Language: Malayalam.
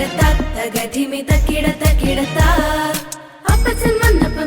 കിടത്താത്ത ഗതിമിത കിടത്ത കിടത്ത. അപ്പച്ചൻ വന്നപ്പ